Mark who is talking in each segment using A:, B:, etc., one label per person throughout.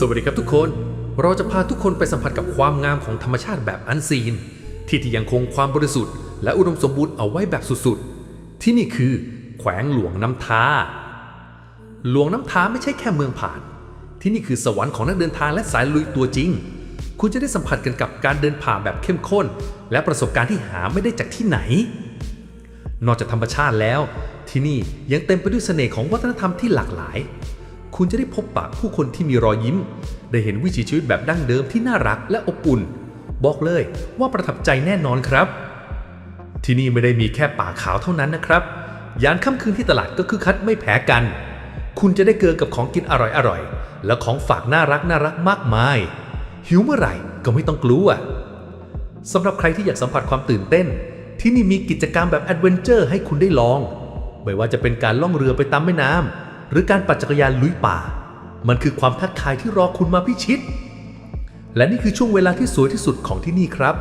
A: สวัสดีครับทุกคน เราจะพาทุกคนไปสัมผัสกับความงามของธรรมชาติแบบอันซีน ที่ที่ยังคงความบริสุทธิ์และอุดมสมบูรณ์เอาไว้แบบสุดๆ ที่นี่คือแขวงหลวงน้ำทาหลวงน้ำทาไม่ใช่แค่เมืองผ่าน ที่นี่คือสวรรค์ของนักเดินทางและสายลุยตัวจริง คุณจะได้สัมผัสกันกับการเดินผ่าแบบเข้มข้น และประสบการณ์ที่หาไม่ได้จากที่ไหน นอกจากธรรมชาติแล้ว ที่นี่ยังเต็มไปด้วยเสน่ห์ของวัฒนธรรมที่หลากหลาย คุณจะได้พบปะผู้คนที่มีรอยยิ้ม ได้เห็นวิถีชีวิตแบบดั้งเดิมที่น่ารักและอบอุ่น บอกเลยว่าประทับใจแน่นอนครับ ที่นี่ไม่ได้มีแค่ป่าขาวเท่านั้นนะครับ ยานค่ำคืนที่ตลาดก็คือคัดไม่แพ้กัน คุณจะได้เกินกับของกินอร่อยๆ และของฝากน่ารักน่ารักมากมาย หิวเมื่อไหร่ก็ไม่ต้องกลัวสำหรับใครที่อยากสัมผัสความตื่นเต้น ที่นี่มีกิจกรรมแบบแอดเวนเจอร์ให้คุณได้ลอง ไม่ว่าจะเป็นการล่องเรือไปตามแม่น้ำ หรือการปั่นจักรยานลุยป่า มันคือความท้าทายที่รอคุณมาพิชิต และนี่คือช่วงเวลาที่สวยที่สุดของที่นี่ครับ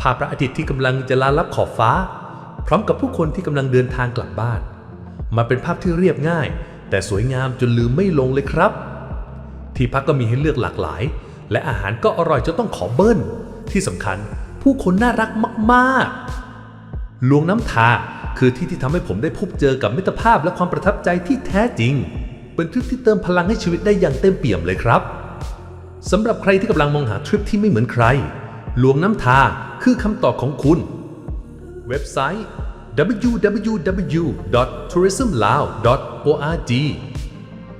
A: ภาพพระอาทิตย์ที่กำลังจะลาลับขอบฟ้า พร้อมกับผู้คนที่กำลังเดินทางกลับบ้านมาเป็นภาพที่เรียบง่าย แต่สวยงามจนลืมไม่ลงเลยครับ ที่พักก็มีให้เลือกหลากหลาย และอาหารก็อร่อยจนต้องขอเบิ้ล ที่สำคัญผู้คนน่ารักมาก ๆลวงน้ำทา คือที่ที่ทำให้ผมได้พบเจอกับมิตรภาพและความประทับใจที่แท้จริง เป็นทริปที่เติมพลังให้ชีวิตได้อย่างเต็มเปี่ยมเลยครับสำหรับใครที่กำลังมองหาทริปที่ไม่เหมือนใคร หลวงน้ำทาคือคำตอบของคุณ เว็บไซต์ www.tourismlao.org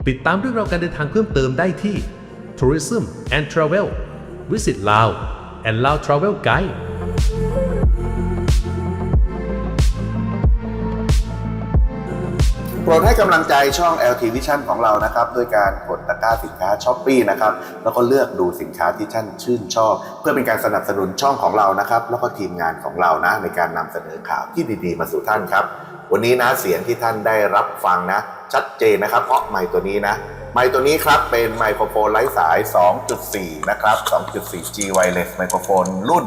A: ติดตามเรื่องราวการเดินทางเพิ่มเติมได้ที่ Tourism and Travel Visit Lao and Lao Travel Guide
B: โปรดให้กำลังใจช่อง LT Vision ของเรานะครับด้วยการกดตะกร้าสินค้าช้อปปีนะครับแล้วก็เลือกดูสินค้าที่ท่านชื่นชอบ เพื่อเป็นการสนับสนุนช่องของเรานะครับ แล้วก็ทีมงานของเรานะในการนำเสนอข่าวที่ดีๆ มาสู่ท่านครับ วันนี้นะเสียงที่ท่านได้รับฟังนะ ชัดเจนนะครับ เพราะไมค์ตัวนี้นะไมค์ตัวนี้ครับเป็นไมโครโฟนไร้สาย 2.4 นะครับ 2.4 G wireless ไมโครโฟนรุ่น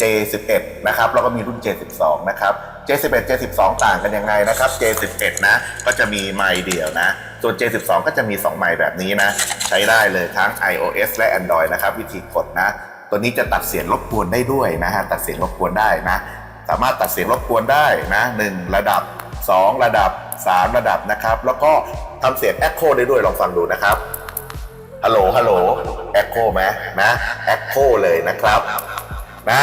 B: J11 นะครับแล้วก็มีรุ่น J12 นะครับ J11 J12 ต่างกันยังไงนะครับ J11 นะ ก็จะมีไมค์เดียวนะ ส่วน J12 ก็จะมี 2 ไมค์แบบนี้นะ ใช้ได้เลยทั้ง iOS และ Android นะครับ วิธีกดนะ ตัวนี้จะตัดเสียงรบกวนได้ด้วยนะฮะ ตัดเสียงรบกวนได้นะ สามารถตัดเสียงรบกวนได้นะ1ระดับ 2 ระดับ 3 ระดับนะครับ แล้วก็ทำเสียง Echo ได้ด้วยลองฟังดูนะครับฮัลโหลฮัลโหลแอคโคไหมนะแอคโคเลยนะครับนะ